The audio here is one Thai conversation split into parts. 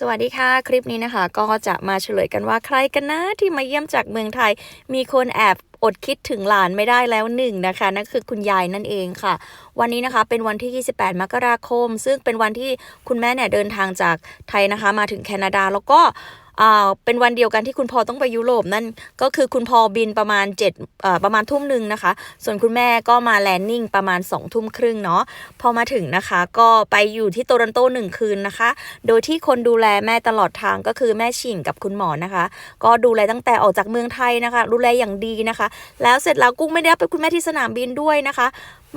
สวัสดีค่ะคลิปนี้นะคะ ก็จะมาเฉลยกันว่าใครกันนะที่มาเยี่ยมจากเมืองไทย มีคนแอบอดคิดถึงหลานไม่ได้แล้วหนึ่งนะคะนั่นคือคุณยายนั่นเองค่ะ วันนี้นะคะเป็นวันที่ 28 มกราคม ซึ่งเป็นวันที่คุณแม่เนี่ยเดินทางจากไทยนะคะ มาถึงแคนาดาแล้วก็ เป็นวันเดียวกันที่คุณพ่อต้องไปยุโรปนั่นก็คือคุณพ่อบินประมาณ7อ่าประมาณทุ่มหนึ่งนะคะ ส่วนคุณแม่ก็มาแลนดิ้งประมาณ2ทุ่มครึ่งเนาะพอมาถึงนะคะก็ไปอยู่ที่โตรอนโตหนึ่งคืนนะคะ โดยที่คนดูแลแม่ตลอดทางก็คือแม่ชิงกับคุณหมอนะคะ ก็ดูแลตั้งแต่ออกจากเมืองไทยนะคะ ดูแลอย่างดีนะคะ แล้วเสร็จแล้วกุ้งไม่ได้ไปคุณแม่ที่สนามบินด้วยนะคะ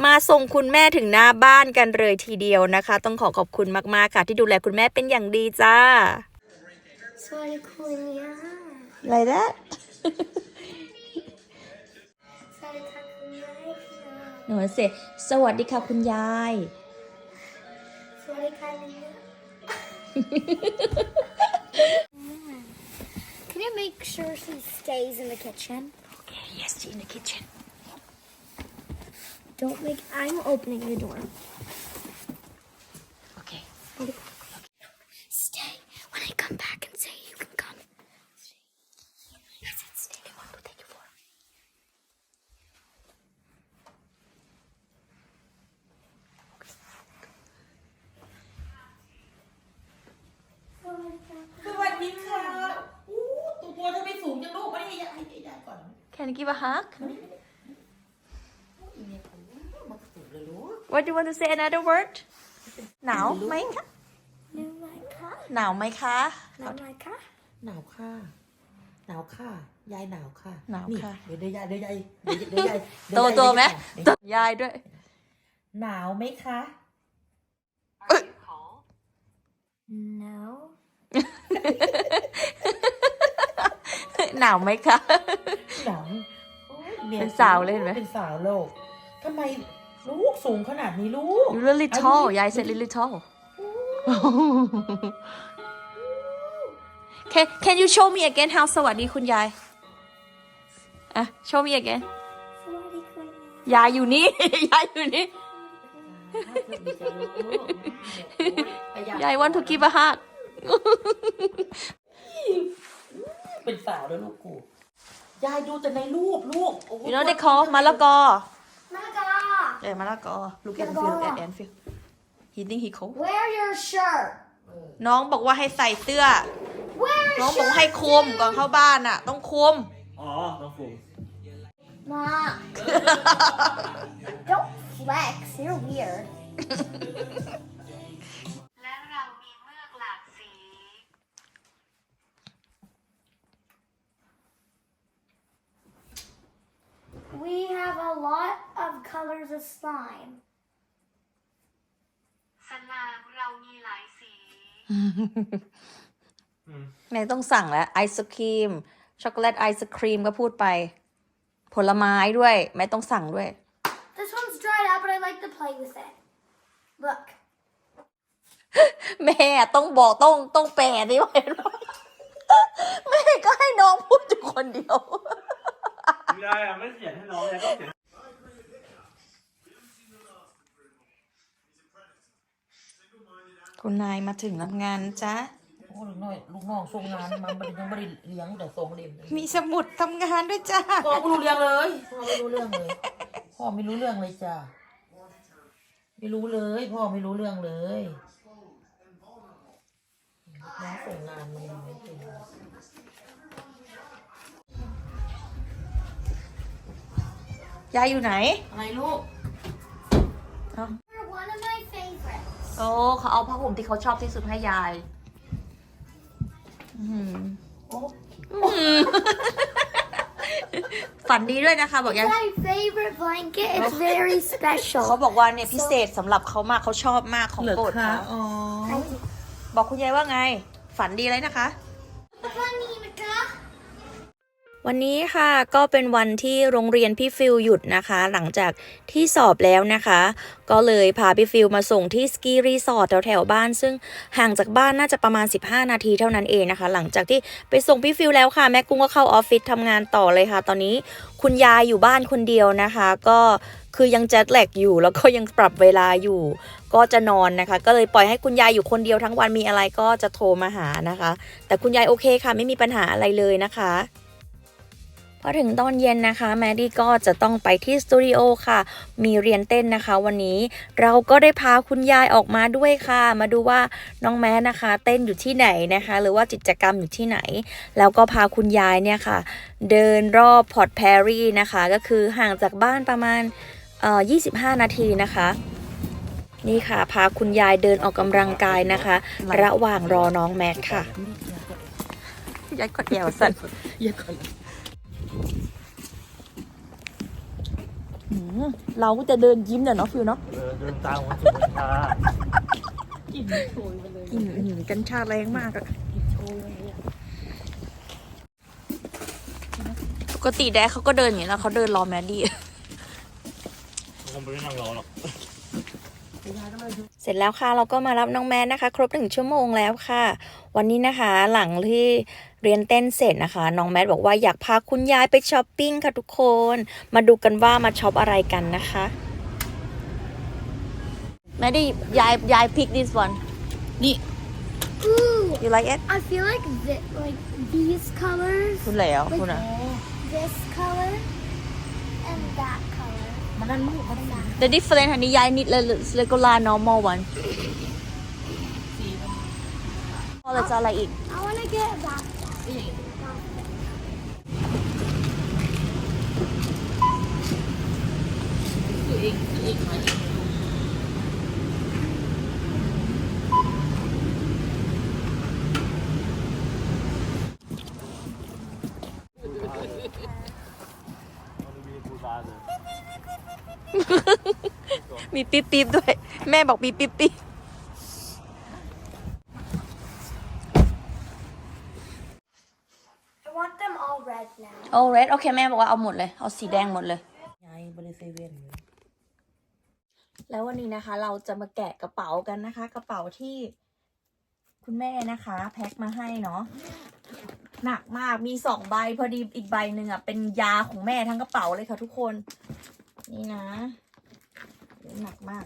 มาส่งคุณแม่ถึงหน้าบ้านกันเลยทีเดียวนะคะ ต้องขอขอบคุณมาก ๆ ค่ะ ที่ดูแลคุณแม่เป็นอย่างดีจ้า สวัสดีคุณย่า อะไรนะ สวัสดีค่ะคุณยายค่ะ หนูเสสวัสดีค่ะคุณยาย สวัสดีค่ะคุณย่า Can you make sure she stays in the kitchen? Okay yes in the kitchen Don't make. I'm opening the door. Can you give a hug อีเนี่ยผมมาสูงเลยลูก What do you want to say another word หนาวไหมคะ No, my car. หนาวไหมคะ No, my car. หนาวค่ะ หนาวค่ะ ยายหนาวค่ะหนาวค่ะ เดี๋ยวเดี๋ยวยายเดี๋ยวยายเดี๋ยวเดี๋ยวยายโตเดี๋ยตัวยายไหมเดี๋ยวตัวยายด้วย หนาวไหมคะ No. หนาวไหมคะ หนาวโอ้ยยเป็นสาวเลยเห็นไหม เป็นสาวโลกทำไมลูกสูงขนาดนี้ลูก You really tall ยาย said really tall Can Can you show me again how สวัสดีคุณยายอะ show me again สวัสดีคุณยายอยู่นี่ ยายอยู่นี่ ยาย want to give a hug เป็นสาวแล้วลูกกู ยายดูแต่ในรูปลูกโอ้ย You know they call มะละกอมากาเออมะละกอ look at Anfield look at Anfield he think he cold Wear your shirt. น้องบอกว่าให้ใส่เสื้อ Wear น้ a องบอก shirt. ให้คุมก่อนเข้าบ้านอะ ต้องคุม อ๋อน้องฟู Mom. Don't flex. You're weird. และเรามีเมือกหลากสี We have a lot of colors of slime. สลามเรามีหลายสีไหนต้องสั่งแล้วไอศครีม ช็อกโกแลตไอศครีมก็พูดไป ผลไม้ด้วย แม่ต้องสั่งด้วย This one's dried out, but I like to play with it. Look. แม่ต้องบอกต้องต้องแปลดิว่าเห็นไหมแม่ก็ให้น้องพูดอยู่คนเดียว ไม่ได้อะไม่เขียนให้น้องเลยต้องเขียน คุณนายมาถึงรับงานจ้ะโอ้ลูกน้อยลูกน้องส่งงานมามันยังไม่ได้เลี้ยงแต่ส่งเรียนมีสมุดทำงานด้วยจ้าพ่อไม่รู้เรื่องเลยพ่อไม่รู้เรื่องเลยพ่อไม่รู้เรื่องเลยจ้ะไม่รู้เลยพ่อไม่รู้เรื่องเลยน้องส่งงานมันยังไม่เป็นยายอยู่ไหนอะไรลูก They're one of my favorites. โอ้เขาเอาผ้าห่มที่เขาชอบที่สุดให้ยายอื้อหือโอ้ฝันดีด้วยนะคะ บอกยาย My favorite blanket. It's very เขา special. บอกว่าเนี่ยพิเศษสำหรับเขามากเขาชอบมากของเหลือโปรดค่ะเขาอ๋อบอกคุณยายว่าไง ฝันดีเลยนะคะ วันนี้ค่ะก็เป็นวันที่โรงเรียนพี่ฟิลหยุดนะคะ หลังจากที่สอบแล้วนะคะ ก็เลยพาพี่ฟิลมาส่งที่สกีรีสอร์ทแถวๆบ้าน ซึ่งห่างจากบ้านน่าจะประมาณ 15 นาทีเท่านั้นเองนะคะ หลังจากที่ไปส่งพี่ฟิลแล้วค่ะ แม่กุ้งก็เข้าออฟฟิศทำงานต่อเลยค่ะ ตอนนี้คุณยายอยู่บ้านคนเดียวนะคะ ก็คือยังแจ็คแลกอยู่แล้วก็ยังปรับเวลาอยู่ ก็จะนอนนะคะ ก็เลยปล่อยให้คุณยายอยู่คนเดียวทั้งวันมีอะไรก็จะโทรมาหานะคะ แต่คุณยายโอเคค่ะ ไม่มีปัญหาอะไรเลยนะคะ พอถึงตอนเย็นนะคะ แมดดี้ก็จะต้องไปที่สตูดิโอค่ะ มีเรียนเต้นนะคะ วันนี้เราก็ได้พาคุณยายออกมาด้วยค่ะ มาดูว่าน้องแมดนะคะ เต้นอยู่ที่ไหนนะคะ หรือว่ากิจกรรมอยู่ที่ไหน แล้วก็พาคุณยายเนี่ยค่ะ เดินรอบพอร์ตแพรรี่นะคะ ก็คือห่างจากบ้านประมาณเอ่อ25 นาทีนะคะ นี่ค่ะ พาคุณยายเดินออกกำลังกายนะคะ ระหว่างรอน้องแมทค่ะยายกดเอวสั่นยอะก่อ เราก็จะเดินยิ้มเดี๋ยวเนาะฟิวเนาะเออเดินตามคนสุดชากินโชยมาเลยกลิ่นอื้อหือกัญชาแรงมากอะกินโชยมาเลยอะปกติแดกเขาก็เดินอย่างนี้แล้วเขาเดินรอแมดดี้ คงไม่ได้นั่งรอหรอกยายก็ เลยดูเสร็จแล้วค่ะเราก็มารับน้องแมนนะคะ ครบหนึ่งชั่วโมงแล้วค่ะ วันนี้นะคะหลังที่เรียนเต้นเสร็จนะคะ น้องแมทบอกว่าอยากพาคุณยายไปช้อปปิ้งค่ะทุกคน มาดูกันว่ามาช็อปอะไรกันนะคะ แมดดี้ยายยาย pick this one นี่ Ooh, you like it I feel like th- like these colors, คุณแล้วคุณอะ this color, and that color. The different อันนี้ยาย need regular normal one พอเราจะอะไรอีก I want to get that. คือเองคือเอง มีปิ๊บปิ๊บด้วย แม่บอกมีปิ๊บปิ๊บ I want them all red now. โอ้เรดโอเคแม่บอกว่าเอาหมดเลย เอาสีแดงหมดเลยยายบริเซเว่นเลยแล้ววันนี้นะคะ เราจะมาแกะกระเป๋ากันนะคะ กระเป๋าที่คุณแม่นะคะ แพ็คมาให้เนาะหนักมากมีสองใบพอดีอีกใบหนึ่งอะเป็นยาของแม่ทั้งกระเป๋าเลยค่ะทุกคน นี่นะ หนักมาก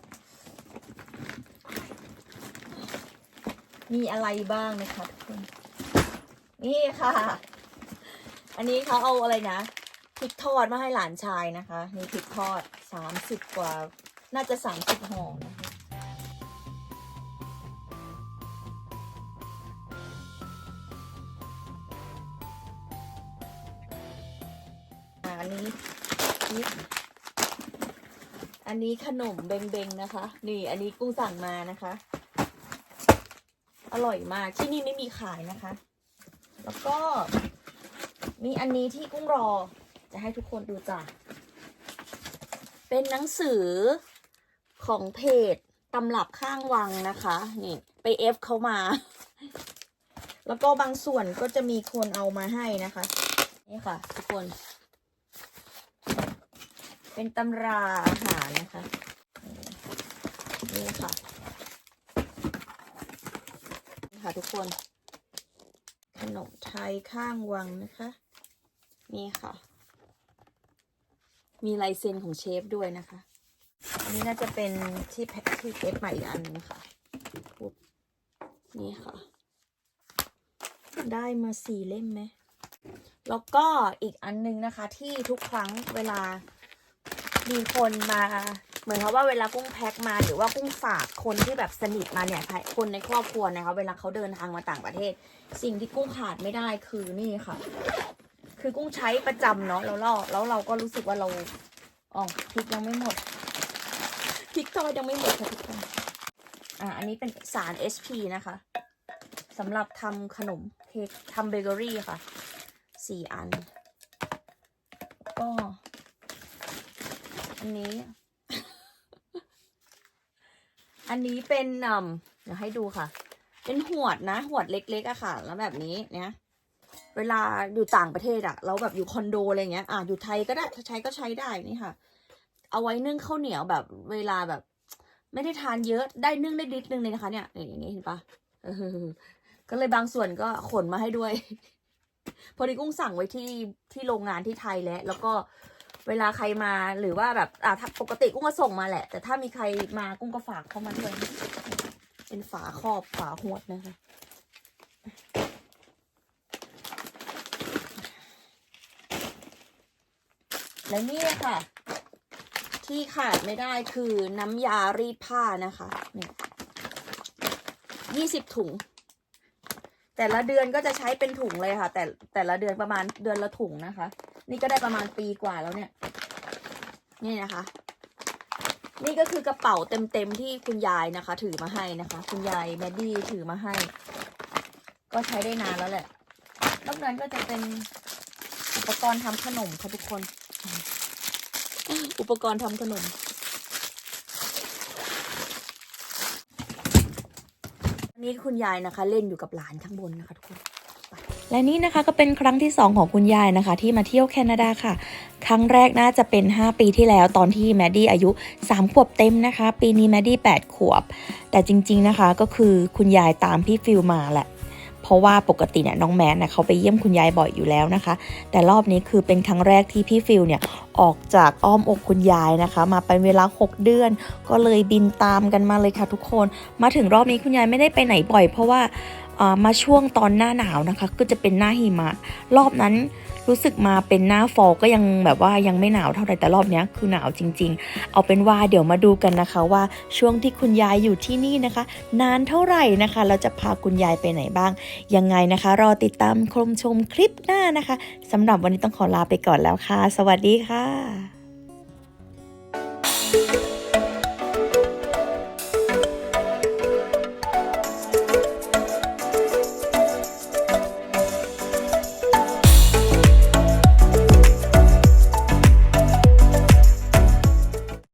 มีอะไรบ้างนะคะทุกคน นี่ค่ะ อันนี้เขาเอาอะไรนะพริกทอดมาให้หลานชายนะคะ นี่พริกทอดสามสิบกว่า น่าจะสามสิบห่อนะคะอันนี้นี่ อันนี้ขนมเบงๆนะคะ นี่ อันนี้กุ้งสั่งมานะคะ อร่อยมากที่นี่ไม่มีขายนะคะ แล้วก็ มีอันนี้ที่กุ้งรอ จะให้ทุกคนดูจ้ะเป็นหนังสือของเพจตำรับข้างวังนะคะ นี่ไปเอฟเขามา แล้วก็บางส่วนก็จะมีคนเอามาให้นะคะ นี่ค่ะ ทุกคน เป็นตำราอาหารนะคะ นี่ค่ะ นี่ค่ะทุกคน ขนมไทยข้างวังนะคะ นี่ค่ะ มีลายเซ็นของเชฟด้วยนะคะ อันนี้น่าจะเป็นที่แพ็คที่เอฟใหม่อีกอันนึงค่ะนี่ค่ะ ได้มาสี่เล่มไหมแล้วก็อีกอันนึงนะคะที่ทุกครั้งเวลา มีคนมาเหมือนกับว่าเวลากุ้งแพ็คมาหรือว่ากุ้งฝากคนที่แบบสนิทมาเนี่ยคนในครอบครัวนะคะเวลาเขาเดินทางมาต่างประเทศ สิ่งที่กุ้งขาดไม่ได้คือนี่ค่ะ คือกุ้งใช้ประจำเนาะแล้วเราแล้วเราก็รู้สึกว่าเราอ๋อพริกยังไม่หมดพริกทอดยังไม่หมดค่ะทุกคนอ่าอันนี้เป็นสาร SP นะคะสำหรับทำขนมเค้กทำเบเกอรี่ค่ะสี่อันก็ อันนี้ อันนี้เป็นอ่มเดี๋ยวให้ดูค่ะ เป็นหวดนะ หวดเล็กๆอะค่ะ แล้วแบบนี้เนี่ยเวลาอยู่ต่างประเทศอะแล้วแบบอยู่คอนโดอะไรเงี้ย อะอยู่ไทยก็ได้ถ้าใช้ก็ใช้ได้นี่ค่ะ เอาไว้นึ่งข้าวเหนียวแบบ เวลาแบบ ไม่ได้ทานเยอะได้นึ่งได้นิดนึงเลยนะคะ เนี่ยอย่างนี้เห็นปะก็เลยบางส่วนก็ขนมาให้ด้วย พอดีกุ้งสั่งไว้ที่ที่โรงงานที่ไทยแล้วแล้วก็ เวลาใครมาหรือว่าแบบอะปกติกุ้งก็ส่งมาแหละ แต่ถ้ามีใครมากุ้งก็ฝากเข้ามาด้วยเป็นฝาครอบฝาหวดนะคะและนี่ค่ะ ที่ขาดไม่ได้คือน้ำยารีดผ้านะคะเนี่ยยี่สิบถุง แต่ละเดือนก็จะใช้เป็นถุงเลยค่ะ แต่แต่ละเดือนประมาณเดือนละถุงนะคะ นี่ก็ได้ประมาณปีกว่าแล้วเนี่ย นี่นะคะ นี่ก็คือกระเป๋าเต็มๆที่คุณยายนะคะ ถือมาให้นะคะ คุณยายแมดดี้ถือมาให้ ก็ใช้ได้นานแล้วแหละนอกนั้นก็จะเป็นอุปกรณ์ทำขนมค่ะทุกคน อุปกรณ์ทำขนม นี่คุณยายนะคะ เล่นอยู่กับหลานข้างบนนะคะทุกคน และนี่นะคะก็เป็นครั้งที่ 2 ของคุณยายนะคะ ที่มาเที่ยวแคนาดาค่ะ ครั้งแรกน่าจะเป็น 5 ปีที่แล้วตอนที่แมดดี้อายุ 3 ขวบเต็มนะคะ ปีนี้แมดดี้ 8 ขวบ แต่จริงๆนะคะก็คือคุณยายตามพี่ฟิลมาแหละเพราะว่าปกติเนี่ยน้องแมนเนี่ยเขาไปเยี่ยมคุณยายบ่อยอยู่แล้วนะคะ แต่รอบนี้คือเป็นครั้งแรกที่พี่ฟิลเนี่ยออกจากอ้อมอกคุณยายนะคะ มาเป็นเวลา 6 เดือน ก็เลยบินตามกันมาเลยค่ะทุกคน มาถึงรอบนี้คุณยายไม่ได้ไปไหนบ่อย เพราะว่า มาช่วงตอนหน้าหนาวนะคะ ก็จะเป็นหน้าหิมะ รอบนั้นรู้สึกมาเป็นหน้าฟอลก็ยังแบบว่ายังไม่หนาวเท่าไหร่แต่รอบนี้คือหนาวจริง ๆ เอาเป็นว่าเดี๋ยวมาดูกันนะคะว่าช่วงที่คุณยายอยู่ที่นี่นะคะ นานเท่าไหร่นะคะ เราจะพาคุณยายไปไหนบ้าง ยังไงนะคะ รอติดตามชมชมคลิปหน้านะคะสำหรับวันนี้ต้องขอลาไปก่อนแล้วค่ะ สวัสดีค่ะ